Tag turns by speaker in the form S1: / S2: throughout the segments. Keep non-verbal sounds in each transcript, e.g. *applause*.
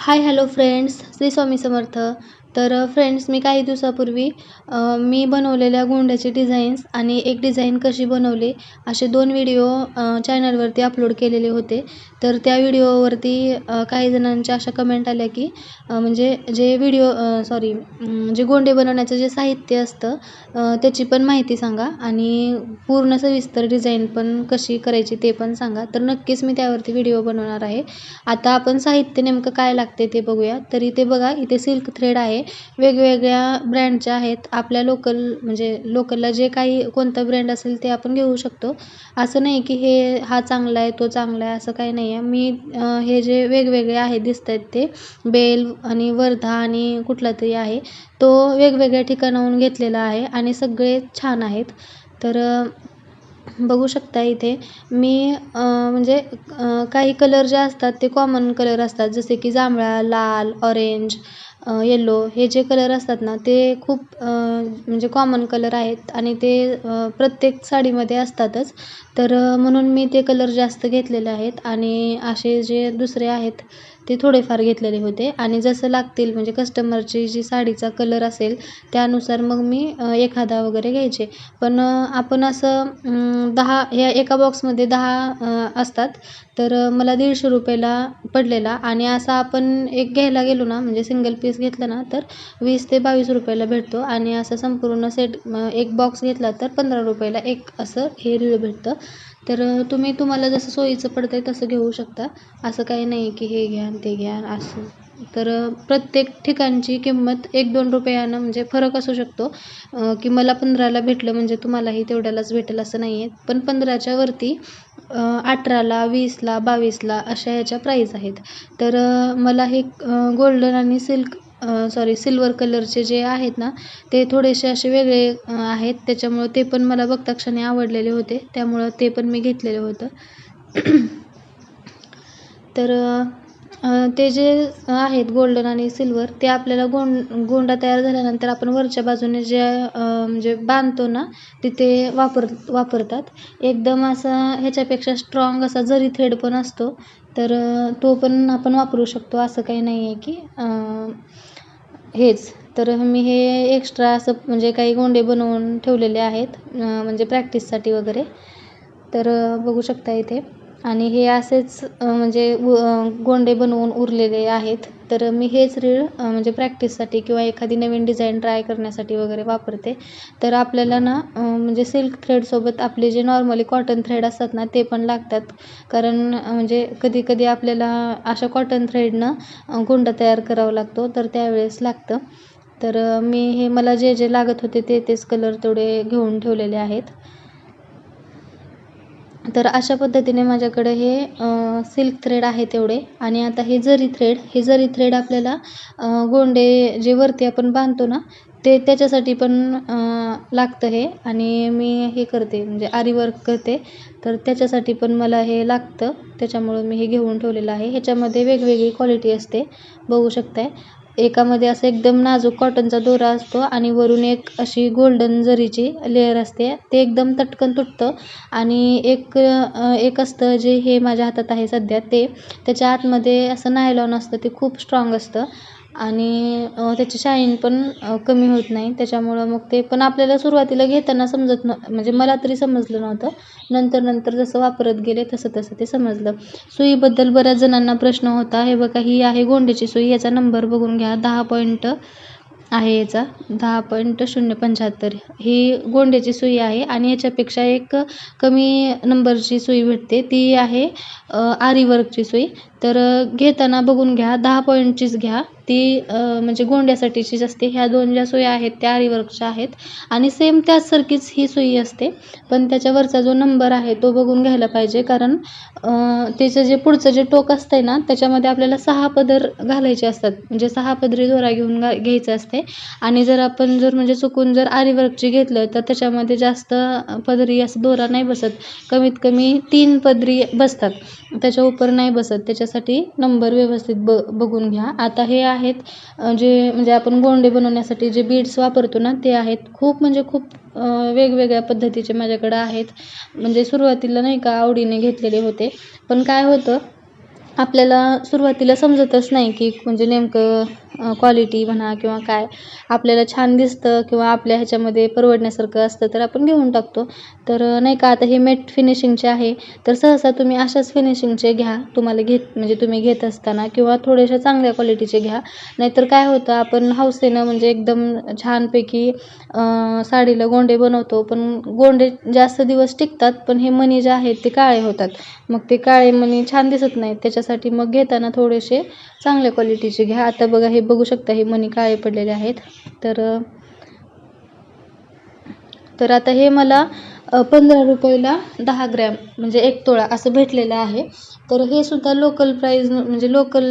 S1: Hi hello friends Shri Swami Samarth तर friends मी काही दिवसापूर्वी मी बनवलेल्या गोंड्याची डिझाईन्स आणि एक डिझाईन कशी बनवली असे दोन व्हिडिओ चॅनलवरती अपलोड केलेले होते. तर त्या व्हिडिओवरती काही जणांच्या अशा कमेंट आल्या की म्हणजे जे व्हिडिओ सॉरी जे गोंडे बनवण्याचं जे साहित्य असतं त्याची पण माहिती सांगा आणि पूर्ण सविस्तर डिझाईन पण कशी करायची ते पण सांगा. तर नक्कीच मी त्यावरती व्हिडिओ बनवणार आहे. आता आपण साहित्य नेमकं काय लागते ते बघूया. तरी ते बघा इथे सिल्क थ्रेड आहे. वेगवेगळ्या ब्रँडच्या आहेत आपल्या लोकल म्हणजे लोकलला जे काही कोणतं ब्रँड असेल ते आपण घेऊ शकतो. असं नाही की हे हा चांगला आहे तो चांगला आहे असं काही नाही आहे. मी हे जे वेगवेगळे आहे दिसत आहेत ते बेल आणि वर्धा आणि कुठला तरी आहे तो वेगवेगळ्या ठिकाणाहून घेतलेला आहे आणि सगळे छान आहेत. तर बघू शकता इथे. मी म्हणजे काही कलर जे असतात ते कॉमन कलर असतात. जसे की जांभळा लाल ऑरेंज येलो हे जे कलर असतात ना ते खूप म्हणजे कॉमन कलर आहेत आणि ते प्रत्येक साडीमध्ये असतातच. तर म्हणून मी ते कलर जास्त घेतलेले आहेत आणि असे जे दुसरे आहेत ते थोडेफार घेतलेले होते. आणि जसं लागतील म्हणजे कस्टमरची जी साडीचा कलर असेल त्यानुसार मग मी एखादा वगैरे घ्यायचे. पण आपण असं दहा ह्या एका बॉक्समध्ये दहा असतात. तर मला दीडशे रुपयाला पडलेला. आणि असा आपण एक घ्यायला गेलो ना म्हणजे सिंगल पीस घेतला ना तर वीस ते बावीस रुपयाला भेटतो. आणि असं संपूर्ण सेट एक बॉक्स घेतला तर पंधरा रुपयाला एक असं हे रीळ भेटतं. तर तुम्ही तुम्हाला जसं सोयीचं पडतं आहे तसं घेऊ शकता. असं काही नाही की हे घ्या ते घ्या असं. तर प्रत्येक ठिकाणची किंमत एक दोन रुपयानं म्हणजे फरक असू शकतो. की मला पंधराला भेटलं म्हणजे तुम्हालाही तेवढ्यालाच भेटेल असं नाही आहे पण पंधराच्या वरती अठराला वीसला बावीसला अशा ह्याच्या प्राईज आहेत. तर मला हे गोल्डन आणि सिल्क सॉरी सिल्वर कलरचे जे आहेत ना ते थोडेसे असे वेगळे आहेत. त्याच्यामुळं ते पण मला बघता क्षणी आवडलेले होते. त्यामुळं ते पण मी घेतलेलं होतं. *clears throat* तर ते जे आहेत गोल्डन आणि सिल्वर ते आपल्याला गोंड गोंडा तयार झाल्यानंतर आपण वरच्या बाजूने जे म्हणजे बांधतो ना तिथे वापर वापरतात. एकदम असा ह्याच्यापेक्षा स्ट्रॉंग असा जरी थ्रेड पण असतो तर तो पण आपण वापरू शकतो. असं काही नाही आहे की हेच. तर मी हे एक्स्ट्रा असं म्हणजे काही गोंडे बनवून ठेवलेले आहेत म्हणजे प्रॅक्टिससाठी वगैरे. तर बघू शकता इथे. आणि हे असेच म्हणजे गोंडे बनवून उरलेले आहेत. तर मी हेच रीळ म्हणजे प्रॅक्टिससाठी किंवा एखादी नवीन डिझाईन ट्राय करण्यासाठी वगैरे वापरते. तर आपल्याला ना म्हणजे सिल्क थ्रेडसोबत आपले जे नॉर्मली कॉटन थ्रेड असतात ना ते पण लागतात. कारण म्हणजे कधी कधी आपल्याला अशा कॉटन थ्रेडनं गोंडा तयार करावा लागतो तर त्यावेळेस लागतं. तर मी हे मला जे जे लागत होते ते तेच कलर तेवढे घेऊन ठेवलेले आहेत. तर अशा पद्धतीने माझ्याकडे हे सिल्क थ्रेड आहे तेवढे. आणि आता हे जरी थ्रेड हे जरी थ्रेड आपल्याला गोंडे जे वरती आपण बांधतो ना ते त्याच्यासाठी पण लागतं हे. आणि मी हे करते म्हणजे आरी वर्क करते. तर त्याच्यासाठी पण मला हे लागतं. त्याच्यामुळं मी हे घेऊन ठेवलेलं आहे. ह्याच्यामध्ये वेगवेगळी क्वालिटी असते. बघू शकताय. एकामध्ये असं एकदम नाजूक कॉटनचा दोरा असतो आणि वरून एक अशी गोल्डन जरीची लेअर असते. ते एकदम तटकन तुटतं आणि एक एक असतं जे हे माझ्या हातात आहे सध्या ते. त्याच्या आतमध्ये असं नायलॉन असतं ते खूप स्ट्राँग असतं. आणि त्याची शाईन पण कमी होत नाही. त्याच्यामुळं मग ते पण आपल्याला सुरुवातीला घेताना समजत न म्हणजे मला तरी समजलं नव्हतं. नंतर नंतर जसं वापरत गेले तसं तसं ते समजलं. सुईबद्दल बऱ्याच जणांना प्रश्न होता. हे बघा ही आहे गोंड्याची सुई. याचा नंबर बघून घ्या. दहा पॉईंट आहे याचा. दहा पॉईंट शून्य पंच्याहत्तर. ही गोंड्याची सुई आहे आणि याच्यापेक्षा एक कमी नंबरची सुई भेटते. ती आहे आरी वर्कची सुई. तर घेताना बघून घ्या. दहा पॉईंटचीच घ्या. ती म्हणजे गोंड्यासाठीचीच असते ह्या दोन ज्या सुई आहेत त्या आरीवर्कच्या आहेत. आणि सेम त्याचसारखीच ही सुई असते. पण त्याच्यावरचा जो नंबर आहे तो बघून घ्यायला पाहिजे. कारण त्याचं जे पुढचं जे टोक असतं ना त्याच्यामध्ये आपल्याला सहा पदर घालायचे असतात. म्हणजे सहा पदरी दोरा घेऊन घा घ्यायचं असते. आणि जर आपण जर म्हणजे चुकून जर आरीवर्कची घेतलं तर त्याच्यामध्ये जास्त पदरी असं दोरा नाही बसत. कमीत कमी तीन पदरी बसतात. त्याच्या उपर नाही बसत. त्याच्यासाठी नंबर व्यवस्थित ब बघून घ्या. आता हे आहे आहेत. जे म्हणजे आपण गोंडे बनवण्यासाठी जे बीड्स वापरतो ना ते आहेत. खूप म्हणजे खूप वेगवेगळ्या पद्धतीचे माझ्याकडं आहेत. म्हणजे सुरुवातीला नाही का आवडीने घेतलेले होते. पण काय होतं आपल्याला सुरुवातीला समजतच नाही की म्हणजे नेमकं क्वालिटी म्हणा किंवा काय आपल्याला छान दिसतं किंवा आपल्या ह्याच्यामध्ये परवडण्यासारखं असतं तर आपण घेऊन टाकतो. तर नाही का आता हे मेट फिनिशिंगचे आहे तर सहसा तुम्ही अशाच फिनिशिंगचे घ्या. तुम्हाला घेत म्हणजे तुम्ही घेत असताना किंवा थोड्याशा चांगल्या क्वालिटीचे घ्या. नाहीतर काय होतं आपण हौसेनं म्हणजे एकदम छानपैकी साडीला गोंडे बनवतो. पण गोंडे जास्त दिवस टिकतात पण हे मणी जे आहेत ते काळे होतात. मग ते काळे मणी छान दिसत नाहीत. त्याच्यासाठी मग घेताना थोडेसे चांगल्या क्वालिटीचे घ्या. आता बघा हे बघू शकता हे मणी काळे पडलेले आहेत. तर तर आता हे मला पंधरा रुपयाला दहा ग्रॅम म्हणजे एक तोळा असं भेटलेलं आहे. तर हे सुद्धा लोकल प्राईज म्हणजे लोकल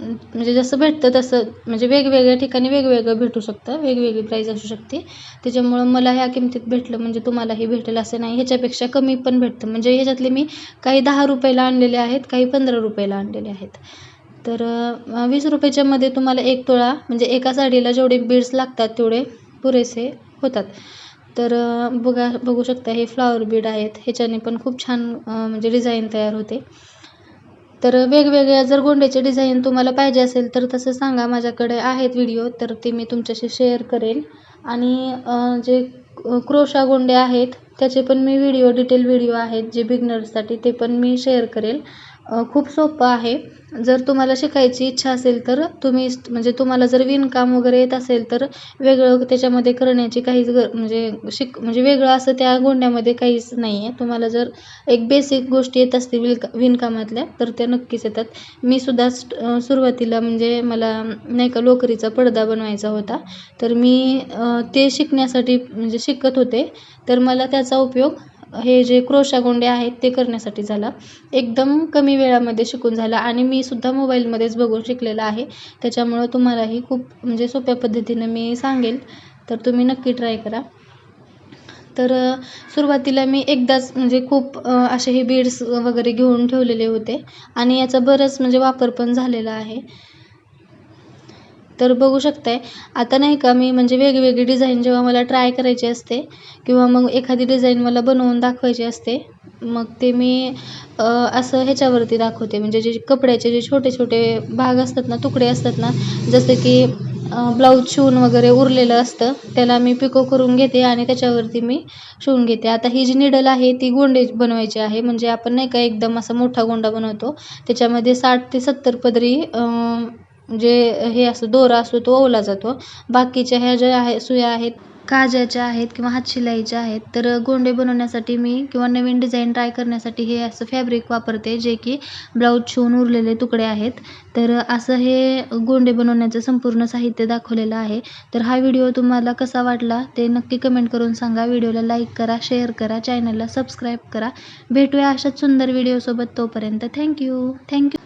S1: म्हणजे जसं भेटतं तसं म्हणजे वेगवेगळ्या ठिकाणी वेगवेगळं भेटू शकतं. वेगवेगळी प्राईज असू शकते. त्याच्यामुळं मला ह्या किमतीत भेटलं म्हणजे तुम्हालाही भेटेल असं नाही. ह्याच्यापेक्षा कमी पण भेटतं. म्हणजे ह्याच्यातले मी काही दहा रुपयाला आणलेले आहेत काही पंधरा रुपयाला आणलेले आहेत. तर वीस रुपयाच्यामध्ये तुम्हाला एक तोळा म्हणजे एका साडीला जेवढे बीड्स लागतात तेवढे पुरेसे होतात. तर बघा बघू शकता हे फ्लावर बीड आहेत. ह्याच्याने पण खूप छान म्हणजे डिझाईन तयार होते. तर वेगवेगळ्या जर गोंड्याचे डिझाईन तुम्हाला पाहिजे असेल तर तसं सांगा. माझ्याकडे आहेत व्हिडिओ तर ते मी तुमच्याशी शेअर करेल आणि जे क्रोशा गोंडे आहेत त्याचे पण मी व्हिडिओ डिटेल व्हिडिओ आहेत जे बिगनर्ससाठी ते पण मी शेअर करेल. खूप सोपं आहे. जर तुम्हाला शिकायची इच्छा असेल तर तुम्ही म्हणजे तुम्हाला जर विणकाम वगैरे येत असेल तर वेगळं त्याच्यामध्ये करण्याची काहीच ग म्हणजे शिक म्हणजे वेगळं असं त्या गोंड्यामध्ये काहीच नाही आहे. तुम्हाला जर एक बेसिक गोष्टी येत असतील विणका विणकामातल्या तर त्या नक्कीच येतात. मी सुद्धा सुरुवातीला म्हणजे मला नाही का लोकरीचा पडदा बनवायचा होता. तर मी ते शिकण्यासाठी म्हणजे शिकत होते. तर मला त्याचा उपयोग हे जे क्रोशा गोंडे आहेत ते करण्यासाठी झाला. एकदम कमी वेळामध्ये शिकून झाला आणि मी सुद्धा मोबाईलमध्येच बघून शिकलेला आहे. त्याच्यामुळं तुम्हालाही खूप म्हणजे सोप्या पद्धतीनं मी सांगेल. तर तुम्ही नक्की ट्राय करा. तर सुरुवातीला मी एकदाच म्हणजे खूप असे हे बीड्स वगैरे घेऊन ठेवलेले होते. आणि याचा बरंच म्हणजे वापर पण झालेला आहे. तर बघू शकताय. आता नाही का मी म्हणजे वेगवेगळी डिझाईन जेव्हा मला ट्राय करायची असते किंवा मग एखादी डिझाईन मला बनवून दाखवायची असते मग ते मी असं ह्याच्यावरती दाखवते. म्हणजे जे कपड्याचे जे छोटे छोटे भाग असतात ना तुकडे असतात ना जसं की ब्लाऊज शिवून वगैरे उरलेलं असतं त्याला मी पिको करून घेते आणि त्याच्यावरती मी शिवून घेते. आता ही जी निडल आहे ती गोंडे बनवायची आहे. म्हणजे आपण नाही का एकदम असा मोठा गोंडा बनवतो. त्याच्यामध्ये साठ ते सत्तर पदरी जे हे असं दोरा असतो तो ओवला जातो. बाकीच्या ह्या ज्या आहे सुया आहेत काजाच्या आहेत किंवा हातशिलाईच्या आहेत तर गोंडे बनवण्यासाठी मी किंवा नवीन डिझाईन ट्राय करण्यासाठी हे असं फॅब्रिक वापरते जे की ब्लाऊज शिवून उरलेले तुकडे आहेत. तर असं हे गोंडे बनवण्याचं संपूर्ण साहित्य दाखवलेलं आहे. तर हा व्हिडिओ तुम्हाला कसा वाटला ते नक्की कमेंट करून सांगा. व्हिडिओला लाईक करा शेअर करा चॅनलला सबस्क्राईब करा. भेटूया अशाच सुंदर व्हिडिओसोबत तोपर्यंत. Thank you thank you.